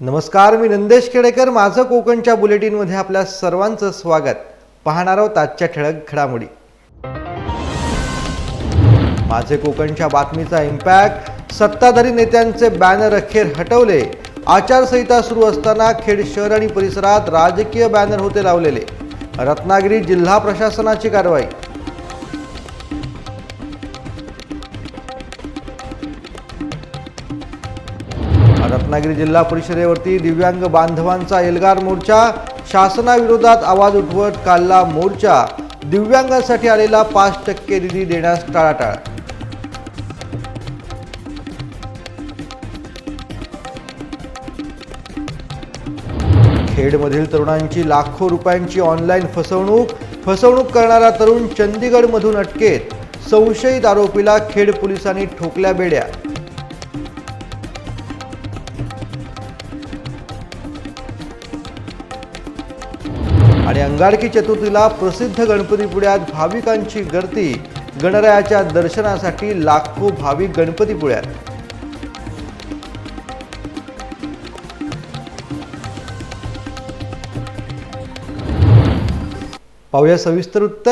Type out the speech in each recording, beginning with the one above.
नमस्कार मी नंदेश केडेकर माझं कोकणच्या बुलेटिनमध्ये आपल्या सर्वांचं स्वागत. पाहणार आहोत आजच्या ठळक घडामोडी. माझे कोकणच्या बातमीचा इम्पॅक्ट सत्ताधारी नेत्यांचे बॅनर अखेर हटवले. आचारसंहिता सुरू असताना खेड शहर आणि परिसरात राजकीय बॅनर होते लावलेले. रत्नागिरी जिल्हा प्रशासनाची कारवाई. रत्नागिरी जिल्हा परिषदेवरती दिव्यांग बांधवांचा एल्गार मोर्चा शासनाविरोधात आवाज उठवत काढला मोर्चा. दिव्यांगांसाठी आलेला पाच टक्के निधी देण्यास टाळाटाळ. खेडमधील तरुणांची लाखो रुपयांची ऑनलाईन फसवणूक फसवणूक करणारा तरुण चंदीगडमधून अटकेत. संशयित आरोपीला खेड पोलिसांनी ठोकल्या बेड्या. गाडकी चतुर्थीला प्रसिद्ध गणपतीपुळ्यात भाविकांची गर्दी. गणरायाच्या दर्शनासाठी लाखो भाविक गणपतीपुळ्यात पाहूया सविस्तर वृत्त.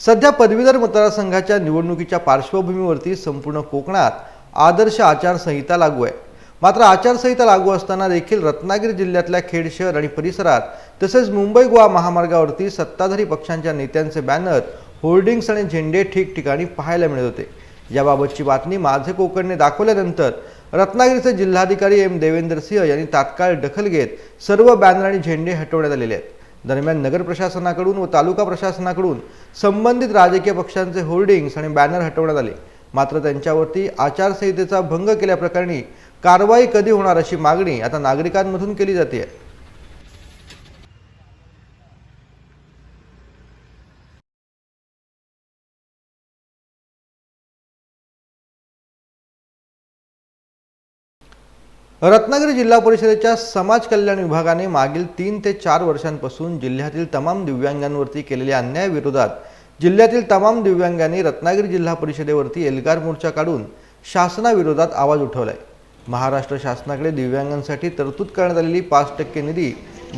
सध्या पदवीधर मतदारसंघाच्या निवडणुकीच्या पार्श्वभूमीवरती संपूर्ण कोकणात आदर्श आचारसंहिता लागू आहे. मात्र आचारसंहिता लागू असताना देखील रत्नागिरी जिल्ह्यातल्या खेड शहर आणि परिसरात तसेच मुंबई गोवा महामार्गावरती सत्ताधारी पक्षांच्या नेत्यांचे बॅनर होर्डिंग्स आणि झेंडे ठिकठिकाणी पाहायला मिळत होते. याबाबतची बातमी माझे कोकणने दाखवल्यानंतर रत्नागिरीचे जिल्हाधिकारी एम देवेंद्र सिंह यांनी तात्काळ दखल घेत सर्व बॅनर आणि झेंडे हटवण्यात आलेले आहेत. दरम्यान नगर प्रशासनाकडून व तालुका प्रशासनाकडून संबंधित राजकीय पक्षांचे होर्डिंग्स आणि बॅनर हटवण्यात आले. मात्र त्यांच्यावरती आचारसंहितेचा भंग केल्याप्रकरणी कारवाई कधी होणार अशी मागणी आता नागरिकांमधून केली जाते. रत्नागिरी जिल्हा परिषदेच्या समाज कल्याण विभागाने मागील तीन ते चार वर्षांपासून जिल्ह्यातील तमाम दिव्यांगांवरती केलेल्या अन्यायाविरोधात जिल्ह्यातील तमाम दिव्यांगांनी रत्नागिरी जिल्हा परिषदेवरती एल्गार मोर्चा काढून शासनाविरोधात आवाज उठवलाय. महाराष्ट्र शासनाकडे दिव्यांगांसाठी तरतूद करण्यात आलेली पाच टक्के निधी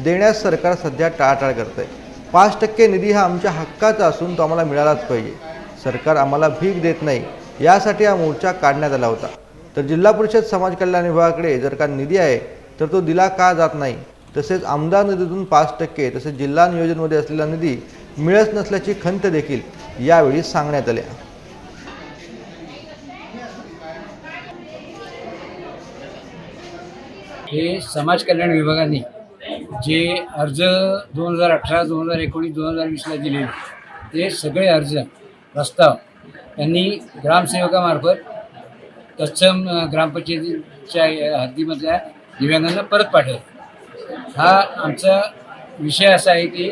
देण्यास सरकार सध्या टाळाटाळ करत आहे पाच टक्के निधी हा आमच्या हक्काचा असून तो आम्हाला मिळालाच पाहिजे. सरकार आम्हाला भीक देत नाही यासाठी हा मोर्चा काढण्यात आला होता. तर जिल्हा परिषद समाज कल्याण विभागाकडे जर का निधी आहे तर तो दिला का जात नाही? तसेच आमदार निधीतून पाच टक्के तसेच जिल्हा नियोजनमध्ये असलेला निधी मिळत नसल्याची खंत देखील यावेळी सांगण्यात आल्या. हे समाज कल्याण विभागाने जे अर्ज दोन हजार अठरा दोन हजार एकोणीस दोन हजार वीसला दिलेले ते सगळे अर्ज प्रस्ताव त्यांनी ग्रामसेवकामार्फत तत्सम ग्रामपंचायतीच्या हद्दीमधल्या दिव्यांगांना परत पाठवला. हा आमचा विषय असा आहे की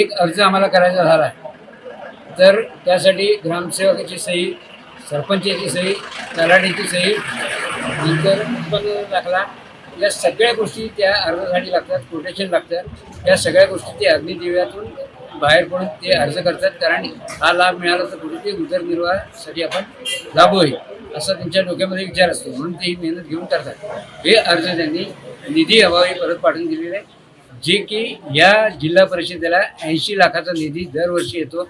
एक अर्ज आम्हाला करायचा झाला तर त्यासाठी ग्रामसेवकाची सही सरपंचाची सही तलाठीची सही नंतर उत्पन्न दाखला या सगळ्या गोष्टी त्या अर्जासाठी लागतात कोटेशन लागतात. या सगळ्या गोष्टी ते अग्निदिव्यातून बाहेर पडून ते अर्ज करतात. कारण हा लाभ मिळाला तर कुठे ते उदरनिर्वाहासाठी आपण लाभू होईल असा त्यांच्या डोक्यामध्ये विचार असतो. म्हणून ते ही मेहनत घेऊन करतात. हे अर्ज त्यांनी निधी अभावी परत पाठवून दिलेले आहे. जे की या जिल्हा परिषदेला ऐंशी लाखाचा निधी दरवर्षी येतो.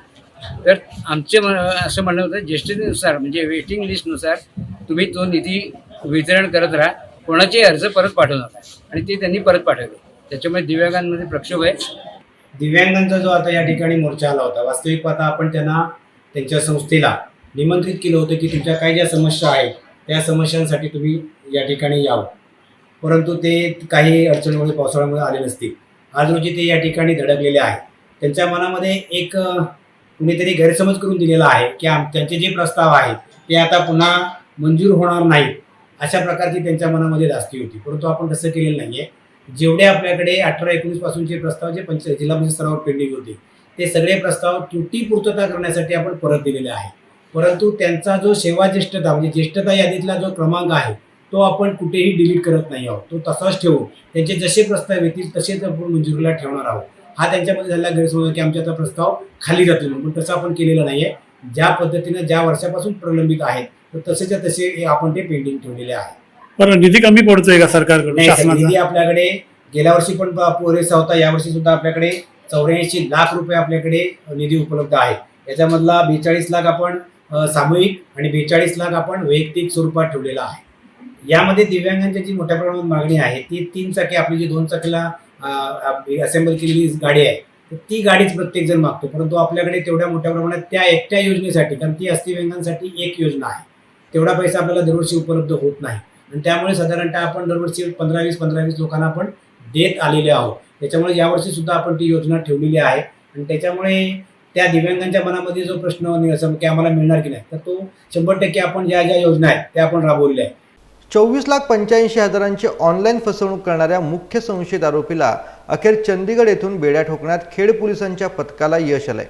तर आमचे असं म्हणणं होतं ज्येष्ठतेनुसार म्हणजे वेटिंग लिस्टनुसार तुम्ही तो निधी वितरण करत राहा. कोणाचे अर्ज परत पाठवू नका आणि ते त्यांनी परत पाठवले. त्याच्यामुळे दिव्यांगांमध्ये प्रक्षोभ आहे. दिव्यांगांचा जो आता या ठिकाणी मोर्चा आला होता वास्तविक पाहता आपण त्यांना त्यांच्या संस्थेला निमंत्रित केलं होतं की तुमच्या काही ज्या समस्या आहेत त्या समस्यांसाठी तुम्ही या ठिकाणी यावं. परंतु ते काही अडचणीमुळे पावसाळ्यामुळे आले नसतील. आज रोजी ते या ठिकाणी धडकलेले आहेत. त्यांच्या मनामध्ये एक कुणीतरी गैरसमज करून दिलेला आहे की आम त्यांचे जे प्रस्ताव आहेत ते आता पुन्हा मंजूर होणार नाहीत अशा प्रकारची त्यांच्या मनामध्ये धास्ती होती. परंतु आपण तसं केलेलं नाही आहे जेवढे आपल्याकडे अठरा एकोणीस पासूनचे प्रस्ताव जे पंच जिल्हा परिषद स्तरावर पेंडिंग होते ते सगळे प्रस्ताव त्रुटी पूर्तता करण्यासाठी आपण परत दिलेले आहे परंतु त्यांचा जो सेवा ज्येष्ठता म्हणजे ज्येष्ठता यादीतला जो क्रमांक आहे तो आपण कुठेही डिलीट करत नाही आहोत. तो तसाच ठेवू त्यांचे जसे प्रस्ताव येतील तसेच आपण मंजुरीला ठेवणार आहोत. हा त्यांच्यामध्ये झालेला गैरसमज की आमच्या आता प्रस्ताव खाली जातील म्हणून पण तसं आपण केलेलं नाही आहे ज्या पद्धतीनं ज्या वर्षापासून प्रलंबित आहेत तर तसेच्या तसे आपण ते पेंडिंग ठेवलेले आहे. बरं निधी कमी पडतोय का सरकारकडून नाही सर, शासनाचा? निधी आपल्याकडे गेल्या वर्षी पण पुरेसा होता यावर्षी सुद्धा आपल्याकडे चौऱ्याऐंशी लाख रुपये आपल्याकडे निधी उपलब्ध आहे. याच्यामधला बेचाळीस लाख आपण सामूहिक आणि बेचाळीस लाख आपण वैयक्तिक स्वरूपात ठेवलेला आहे. यामध्ये दिव्यांगांची जी मोठ्या प्रमाणात मागणी आहे ती तीन चाकी आपली जी दोन चाकीला असेंबल केलेली गाडी आहे तर ती गाडीच प्रत्येकजण मागतो. परंतु आपल्याकडे तेवढ्या मोठ्या प्रमाणात त्या एकट्या योजनेसाठी कारण ती अस्थिव्यंगांसाठी एक योजना आहे. तेवढा पैसा आपल्याला दरवर्षी उपलब्ध होत नाही. आणि त्यामुळे साधारणतः आपण दरवर्षी पंधरा वीस पंधरा वीस लोकांना आपण देत आलेले आहोत. त्याच्यामुळे यावर्षी सुद्धा आपण ती योजना ठेवलेली आहे. आणि त्याच्यामुळे त्या दिव्यांगांच्या मनामध्ये जो प्रश्न की आम्हाला मिळणार की नाही तर तो शंभर टक्के आपण ज्या ज्या योजना आहेत त्या आपण राबवल्या आहेत. चोवीस लाख पंच्याऐंशी हजारांची ऑनलाईन फसवणूक करणाऱ्या मुख्य संशयित आरोपीला अखेर चंदीगड येथून बेड्या ठोकण्यात खेड पोलिसांच्या पथकाला यश आलंय.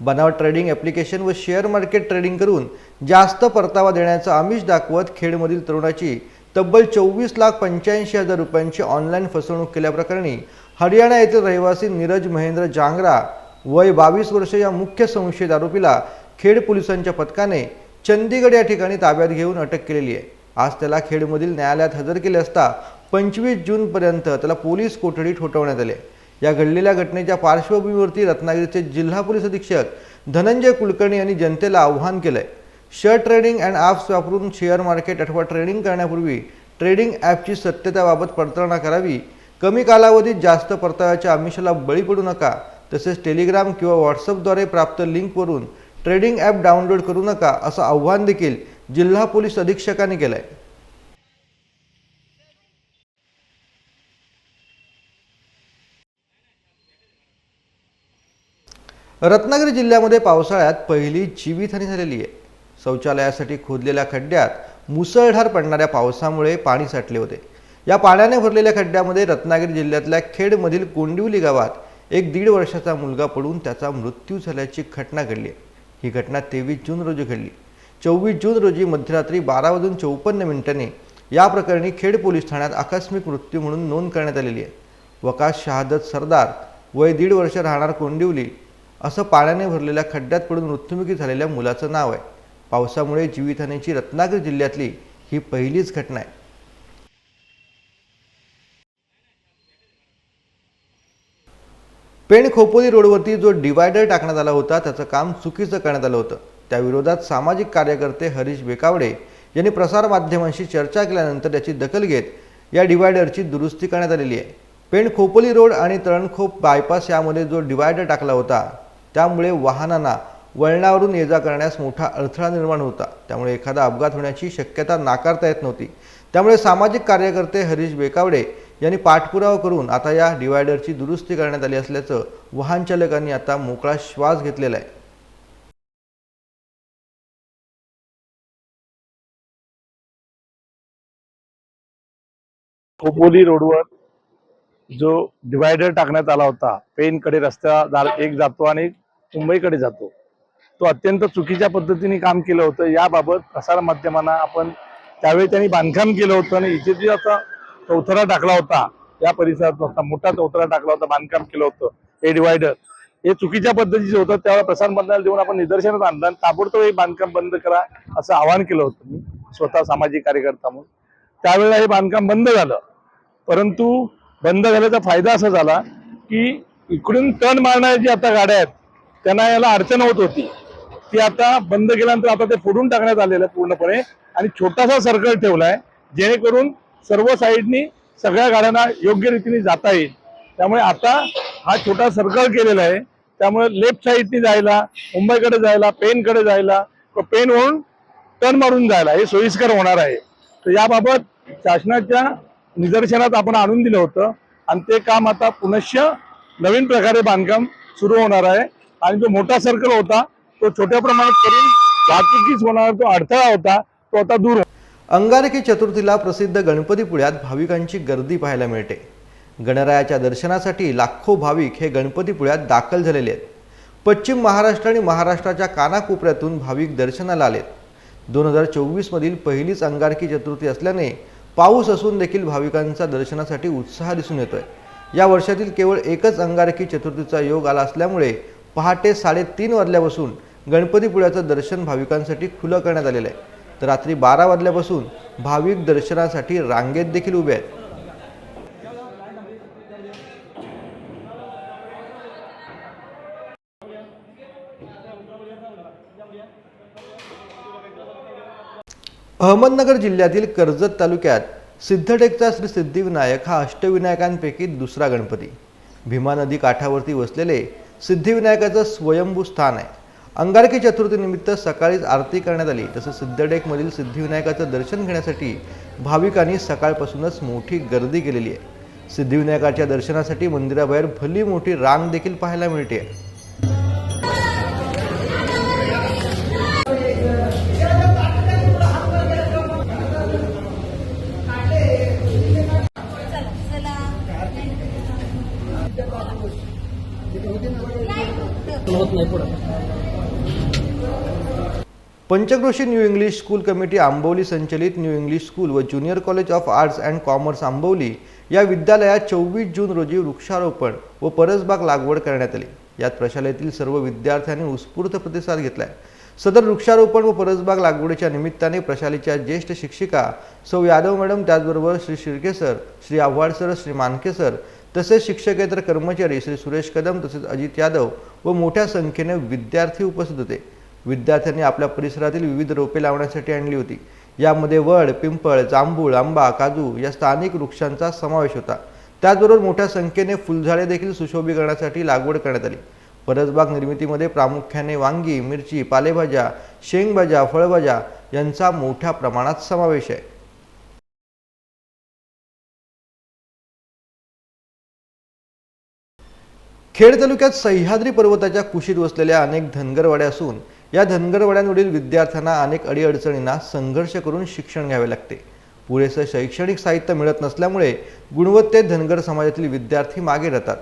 बनावट ट्रेडिंग ॲप्लिकेशन व शेअर मार्केट ट्रेडिंग करून जास्त परतावा देण्याचं आमिष दाखवत खेडमधील तरुणाची तब्बल चोवीस लाख पंच्याऐंशी हजार रुपयांची ऑनलाईन फसवणूक केल्याप्रकरणी हरियाणा येथील रहिवासी नीरज महेंद्र जांगरा वय बावीस वर्ष या मुख्य संशयित आरोपीला खेड पोलिसांच्या पथकाने चंदीगड या ठिकाणी ताब्यात घेऊन अटक केलेली आहे. आज त्याला खेडमधील न्यायालयात हजर केले असता पंचवीस जूनपर्यंत त्याला पोलीस कोठडी ठोठवण्यात आले या घडलेल्या घटनेच्या पार्श्वभूमीवरती रत्नागिरीचे जिल्हा पोलीस अधीक्षक धनंजय कुलकर्णी यांनी जनतेला आव्हान आहे शेअर ट्रेडिंग अँड ॲप्स वापरून शेअर मार्केट अथवा ट्रेडिंग करण्यापूर्वी ट्रेडिंग ॲपची सत्यताबाबत पडताळणा करावी कमी कालावधीत जास्त परताव्याच्या आमिषाला बळी पडू नका तसेच टेलिग्राम किंवा व्हॉट्सअपद्वारे प्राप्त लिंकवरून ट्रेडिंग ॲप डाउनलोड करू नका असं आव्हान देखील जिल्हा पोलीस अधीक्षकांनी केलं आहे रत्नागिरी जिल्ह्यामध्ये पावसाळ्यात पहिली जीवितहानी झालेली आहे. शौचालयासाठी खोदलेल्या खड्ड्यात मुसळधार पडणाऱ्या पावसामुळे पाणी साठले होते. या पाण्याने भरलेल्या खड्ड्यामध्ये रत्नागिरी जिल्ह्यातल्या खेडमधील कोंडिवली गावात एक दीड वर्षाचा मुलगा पडून त्याचा मृत्यू झाल्याची घटना घडली. आहे ही घटना तेवीस जून रोजी घडली. चोवीस जून रोजी मध्यरात्री बारा वाजून चौपन्न मिनिटांनी या प्रकरणी खेड पोलीस ठाण्यात आकस्मिक मृत्यू म्हणून नोंद करण्यात आलेली आहे. वकास शहादत सरदार वय दीड वर्ष राहणार कोंडिवली असं पाण्याने भरलेल्या खड्ड्यात पडून मृत्युमुखी झालेल्या मुलाचं नाव आहे. पावसामुळे जीवितहानीची रत्नागिरी जिल्ह्यातली ही पहिलीच घटना आहे. पेण खोपोली रोडवरती जो डिवायडर टाकण्यात आला होता त्याचं काम चुकीचं करण्यात आलं होतं. त्याविरोधात सामाजिक कार्यकर्ते हरीश बेकावडे यांनी प्रसारमाध्यमांशी चर्चा केल्यानंतर त्याची दखल घेत या डिवायडरची दुरुस्ती करण्यात आलेली आहे. पेण खोपोली रोड आणि तळणखोप बायपास यामध्ये जो डिवायडर टाकला होता त्यामुळे वाहनांना वळणावरून ये जा करण्यास मोठा अडथळा निर्माण होता. त्यामुळे एखादा अपघात होण्याची शक्यता नाकारता येत नव्हती. त्यामुळे सामाजिक कार्यकर्ते हरीश बेकावडे यांनी पाठपुरावा करून आता या डिवायडरची दुरुस्ती करण्यात आली असल्याचं वाहन चालकांनी आता मोकळा श्वास घेतलेला आहे. खोपोली रोडवर जो डिवायडर टाकण्यात आला होता पेनकडे रस्ता जा- एक जातो आणि मुंबईकडे जातो तो अत्यंत चुकीच्या पद्धतीने काम केलं होतं. याबाबत प्रसार माध्यमांना आपण त्यावेळी त्यांनी बांधकाम केलं होतं आणि इथे जे आता चौथरा टाकला होता. या परिसरात होता मोठा चौथरा टाकला होता. बांधकाम केलं होतं. हे डिवायडर हे चुकीच्या पद्धतीचं होतं. त्यावेळेला प्रसार माध्यमाला देऊन आपण निदर्शनात आणलं आणि ताबडतोब हे बांधकाम बंद करा असं आवाहन केलं होतं मी. स्वतः सामाजिक कार्यकर्ता म्हणून. त्यावेळेला हे बांधकाम बंद झालं. परंतु बंद झाल्याचा फायदा असा झाला की इकडून तण मारणाऱ्या जी आता गाड्या आहेत त्यांना याला अडचण होत होती. ती आता बंद केल्यानंतर आता ते फोडून टाकण्यात आलेलं आहे पूर्णपणे. आणि छोटासा सर्कल ठेवलाय जेणेकरून सर्व साईडनी सगळ्या गाड्यांना योग्य रीतीने जाता येईल. त्यामुळे आता हा छोटा सर्कल केलेला आहे. त्यामुळे लेफ्ट साईडनी जायला मुंबईकडे जायला पेनकडे जायला पेन होऊन टर्न मारून जायला हे सोयीस्कर होणार आहे. तर याबाबत शासनाच्या निदर्शनात आपण आणून दिलं होतं. आणि ते काम आता पुनश्च नवीन प्रकारे बांधकाम सुरू होणार आहे. आणि जो मोठा सर्कल होता तो छोट्या प्रमाणात करून वाहतुकीच होणारा जो अडथळा होता तो आता दूर अंगारकी चतुर्थीला प्रसिद्ध गणपतीपुळ्यात भाविकांची गर्दी पाहायला मिळते. गणरायाच्या दर्शनासाठी लाखो भाविक हे गणपतीपुळ्यात दाखल झालेले आहेत. पश्चिम महाराष्ट्र आणि महाराष्ट्राच्या कानाकोपऱ्यातून भाविक दर्शनाला आलेत. दोन हजार चोवीसमधील पहिलीच अंगारकी चतुर्थी असल्याने पाऊस असून देखील भाविकांचा दर्शनासाठी उत्साह दिसून येतोय. या वर्षातील केवळ एकच अंगारकी चतुर्थीचा योग आला असल्यामुळे पहाटे साडेतीन वाजल्यापासून गणपतीपुळ्याचं दर्शन भाविकांसाठी खुलं करण्यात आलेलं आहे. तर रात्री बारा वाजल्यापासून भाविक दर्शनासाठी रांगेत देखील उभे आहेत. अहमदनगर जिल्ह्यातील कर्जत तालुक्यात सिद्धटेकचा श्री सिद्धिविनायक हा अष्टविनायकांपैकी दुसरा गणपती. भीमा नदी काठावरती वसलेले सिद्धिविनायकाचं स्वयंभू स्थान आहे. अंगारकी चतुर्थीनिमित्त सकाळीच आरती करण्यात आली. तसंच सिद्धटेकमधील सिद्धिविनायकाचं दर्शन घेण्यासाठी भाविकांनी सकाळपासूनच मोठी गर्दी केलेली आहे. सिद्धिविनायकाच्या दर्शनासाठी मंदिराबाहेर भली मोठी रांग देखील पाहायला मिळते. Panchkroshi new English school committee Amboli संचलित न्यू इंग्लिश स्कूल व junior college of arts and commerce Amboli या विद्यालयात चोवीस जून रोजी वृक्षारोपण व परसबाग लागवड करण्यात आली. यात प्रशालेतील सर्व विद्यार्थ्यांनी उत्स्फूर्त प्रतिसाद घेतलाय. सदर वृक्षारोपण व परसबाग लागवडीच्या निमित्ताने प्रशालेच्या ज्येष्ठ शिक्षिका सौ यादव मॅडम त्याचबरोबर Shri Shirke sir Shri Awhad sir Shri Manke sir तसेच शिक्षकेतर कर्मचारी श्री सुरेश कदम तसेच अजित यादव व मोठ्या संख्येने विद्यार्थी उपस्थित होते. विद्यार्थ्यांनी आपल्या परिसरातील विविध रोपे लावण्यासाठी आणली होती. यामध्ये वड पिंपळ जांभूळ आंबा काजू या स्थानिक वृक्षांचा समावेश होता. त्याचबरोबर मोठ्या संख्येने फुलझाडे देखील सुशोभीकरणासाठी लागवड करण्यात आली. परसबाग निर्मितीमध्ये प्रामुख्याने वांगी मिरची पालेभाज्या शेंगभाज्या फळभाज्या यांचा मोठ्या प्रमाणात समावेश आहे. खेड तालुक्यात सह्याद्री पर्वताच्या कुशीत वसलेल्या अनेक धनगरवाड्या असून या धनगरवाड्यांवरील विद्यार्थ्यांना अनेक अडीअडचणींना संघर्ष करून शिक्षण घ्यावे लागते. पुरेसं शैक्षणिक साहित्य मिळत नसल्यामुळे गुणवत्तेत धनगर समाजातील विद्यार्थी मागे राहतात.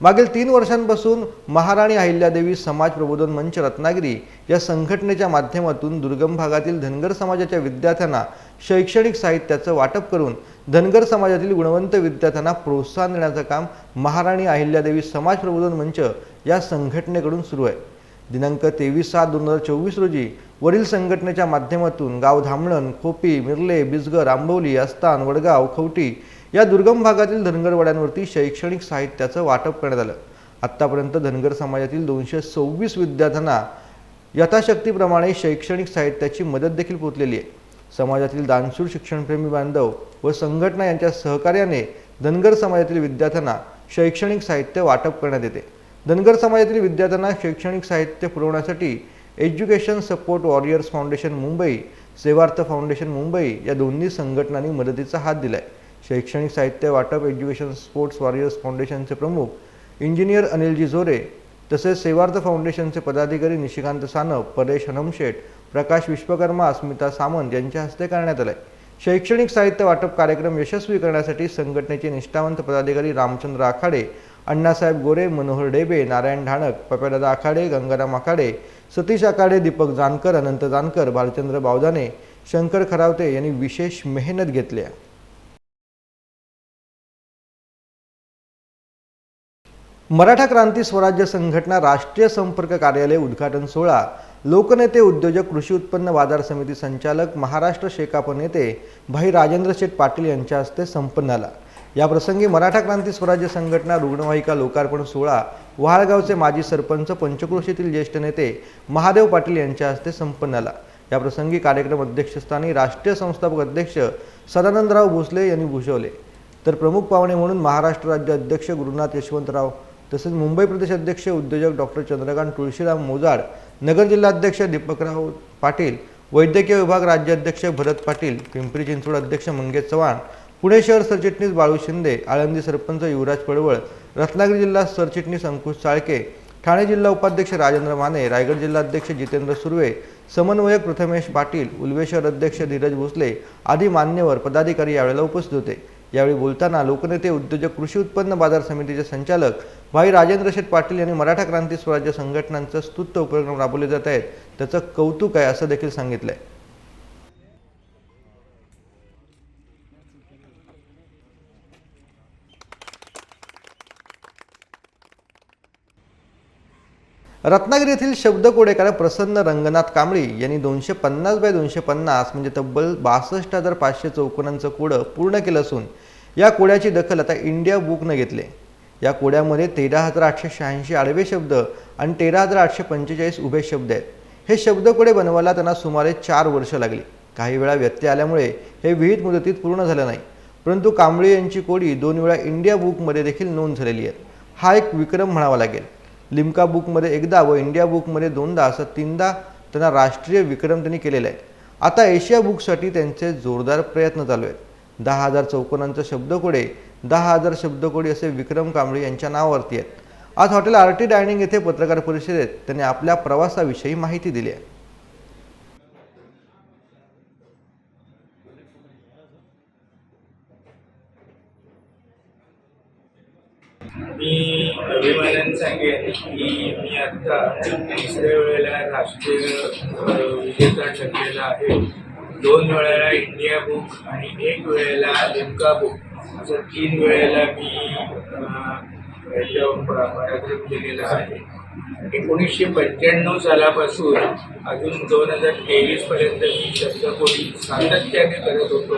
मागील तीन वर्षांपासून महाराणी अहिल्यादेवी समाज प्रबोधन मंच रत्नागिरी या संघटनेच्या माध्यमातून दुर्गम भागातील धनगर समाजाच्या विद्यार्थ्यांना शैक्षणिक साहित्याचं वाटप करून धनगर समाजातील गुणवंत विद्यार्थ्यांना प्रोत्साहन देण्याचं काम महाराणी अहिल्यादेवी समाज प्रबोधन मंच या संघटनेकडून सुरू आहे. दिनांक तेवीस सात दोन हजार चोवीस रोजी वरील संघटनेच्या माध्यमातून गाव धामणन खोपी मिरले बिजगर आंबोली अस्तान वडगाव खवटी या दुर्गम भागातील धनगरवाड्यांवरती शैक्षणिक साहित्याचं वाटप करण्यात आलं. आत्तापर्यंत धनगर समाजातील दोनशे सव्वीस विद्यार्थ्यांना यथाशक्तीप्रमाणे शैक्षणिक साहित्याची मदत देखील पोचलेली आहे. समाजातील दानशूर शिक्षणप्रेमी बांधव व संघटना यांच्या सहकार्याने धनगर समाजातील विद्यार्थ्यांना शैक्षणिक साहित्य वाटप करण्यात येते. धनगर समाजातील विद्यार्थ्यांना शैक्षणिक साहित्य पुरवण्यासाठी education support warriors foundation Mumbai Sevarth foundation Mumbai या दोन्ही संघटनांनी मदतीचा हात दिलाय. शैक्षणिक साहित्य वाटप एज्युकेशन स्पोर्ट्स वॉरियर्स फाउंडेशनचे प्रमुख इंजिनियर अनिलजी जोरे तसेच सेवार्थ फाउंडेशनचे पदाधिकारी निशिकांत सानप परेश हनमशेठ प्रकाश विश्वकर्मा अस्मिता सामंत यांच्या हस्ते करण्यात आलं शैक्षणिक साहित्य वाटप कार्यक्रम यशस्वी करण्यासाठी संघटनेचे निष्ठावंत पदाधिकारी रामचंद्र आखाडे अण्णासाहेब गोरे मनोहर डेबे नारायण ढाणक पप्यादादा आखाडे गंगाराम आखाडे सतीश आखाडे दीपक जानकर अनंत जानकर भालचंद्र बावदाने शंकर खरावते यांनी विशेष मेहनत घेतल्या मराठा क्रांती स्वराज्य संघटना राष्ट्रीय संपर्क कार्यालय उद्घाटन सोहळा. लोकनेते उद्योजक कृषी उत्पन्न बाजार समिती संचालक महाराष्ट्र शेकाप नेते भाई राजेंद्र शेठ पाटील यांच्या हस्ते संपन्न झाला. या प्रसंगी मराठा क्रांती स्वराज्य संघटना रुग्णवाहिका लोकार्पण सोहळा वहाळगावचे माजी सरपंच पंचक्रोशीतील ज्येष्ठ नेते महादेव पाटील यांच्या हस्ते संपन्न झाला. या प्रसंगी कार्यक्रम अध्यक्षस्थानी राष्ट्रीय संस्थापक अध्यक्ष सदानंदराव भोसले यांनी भूषवले. तर प्रमुख पाहुणे म्हणून महाराष्ट्र राज्य अध्यक्ष गुरुनाथ यशवंतराव तसेच मुंबई प्रदेश अध्यक्ष उद्योजक डॉक्टर चंद्रकांत तुळशीराम मोजाड नगर जिल्हाध्यक्ष दीपकराव पाटील वैद्यकीय विभाग राज्याध्यक्ष भरत पाटील पिंपरी चिंचवड अध्यक्ष मंगेश चव्हाण पुणे शहर सरचिटणीस बाळू शिंदे आळंदी सरपंच युवराज पडवळ रत्नागिरी जिल्हा सरचिटणीस अंकुश चाळके ठाणे जिल्हा उपाध्यक्ष राजेंद्र माने रायगड जिल्हाध्यक्ष जितेंद्र सुर्वे समन्वयक प्रथमेश पाटील उल्वे शहर अध्यक्ष धीरज भोसले आदी मान्यवर पदाधिकारी यावेळेला उपस्थित होते. यावेळी बोलताना लोकनेते उद्योजक कृषी उत्पन्न बाजार समितीचे संचालक भाई राजेंद्र शेठ पाटील यांनी मराठा क्रांती स्वराज्य संघटनांचं स्तुत्य उपक्रम राबवले जात आहेत. त्याचं कौतुक आहे असं देखील सांगितलं आहे रत्नागिरी येथील शब्दकोडेकर प्रसन्न रंगनाथ कांबळी यांनी दोनशे पन्नास बाय दोनशे पन्नास म्हणजे तब्बल बासष्ट हजार पाचशे चौकोनांचं कोडं पूर्ण केलं असून या कोड्याची दखल आता इंडिया बुकनं घेतली या कोड्यामध्ये तेरा हजार आठशे शहाऐंशी आडवे शब्द आणि तेरा हजार आठशे पंचेचाळीस उभे शब्द आहेत. हे शब्दकोडे बनवायला त्यांना सुमारे चार वर्ष लागली. काही वेळा व्यत्यय आल्यामुळे हे विहित मुदतीत पूर्ण झालं नाही. परंतु कांबळे यांची कोडी दोन वेळा इंडिया बुकमध्ये देखील नोंद झालेली आहे हा एक विक्रम म्हणावा लागेल. लिम्का बुकमध्ये एकदा व इंडिया बुकमध्ये दोनदा असं तीनदा त्यांना राष्ट्रीय विक्रम त्यांनी केलेला आहे आता एशिया बुकसाठी त्यांचे जोरदार प्रयत्न चालू आहेत. दहा हजार चौकोनांचं शब्दकोडे दहा हजार शब्दकोडी असे विक्रम कांबळे यांच्या नावावरती आहेत. आज हॉटेल आर टी डायनिंग येथे पत्रकार परिषदेत त्यांनी आपल्या प्रवासाविषयी माहिती दिली आहे. मी अभिमानाने सांगेन की मी आत्ता तिसऱ्या वेळेला राष्ट्रीय विजेता ठरलेला आहे. दोन वेळेला इंडिया बुक आणि एक वेळेला लिमका बुक. असं तीन वेळेला मी याच्यावर पराक्रम केलेला आहे एकोणीसशे पंच्याण्णव सालापासून अजून दोन हजार तेवीसपर्यंत मी शब्दकोडी सातत्याने करत होतो.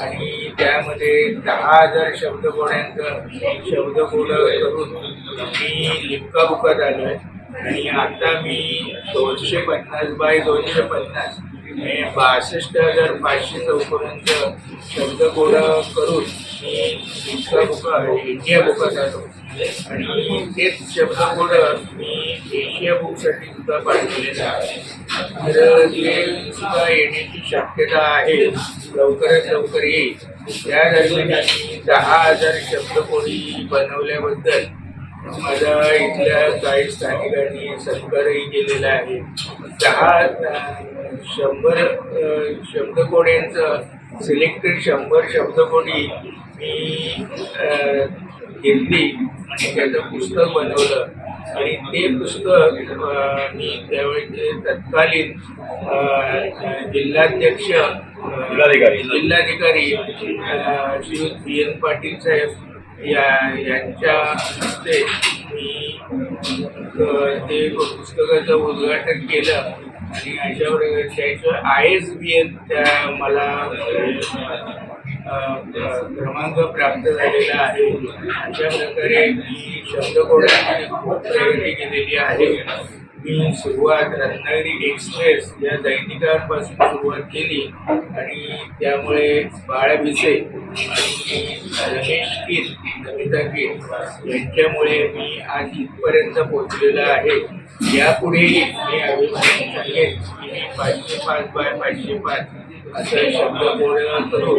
आणि त्यामध्ये दहा हजार शब्दकोड्यांचं शब्दकोड करून मी लिपकाबुकात आलो आहे आणि आता मी दोनशे पन्नास बाय दोनशे पन्नास बासष्ट हजार पाचशे चौपर्यंत शब्दकोड करून मी लिपका बुका इंडिया बुकात आलो आणि तेच शब्दकोड मी एशिया बुकसाठी सुद्धा पाठवलेलं आहे. तर ते सुद्धा येण्याची शक्यता आहे. लवकरात लवकर येईल. त्या दरम्यान मी दहा हजार शब्दकोडी बनवल्याबद्दल माझा इथल्या काही स्थानिकांनी सत्कारही केलेला आहे. दहा शंभर शब्दकोड्यांचं सिलेक्टेड शंभर शब्दकोडी मी घेतली. आणि त्याचं पुस्तक बनवलं. आणि ते पुस्तक मी त्यावेळेचे तत्कालीन जिल्हाध्यक्ष जिल्हाधिकारी. अं, श्री बी एन पाटील साहेब या यांच्या हस्ते मी ते पुस्तकाचं उद्घाटन केलं. आणि अशा त्याचं आय एस बी एन त्या मला क्रमांक प्राप्त झालेला आहे. अशा प्रकारे मी शब्दकोडाची खूप प्रगती केलेली आहे. मी सुरुवात रत्नागिरी एक्सप्रेस या दैनिकापासून सुरुवात केली आणि त्यामुळे बाळभिसे आणि रमेश कीर नमिता कीर यांच्यामुळे मी आज इथपर्यंत पोहोचलेला आहे. यापुढेही मी अभिमान सांगेन की मी पाचशे पाच बाय पाचशे पाच असं शब्द पूर्ण करून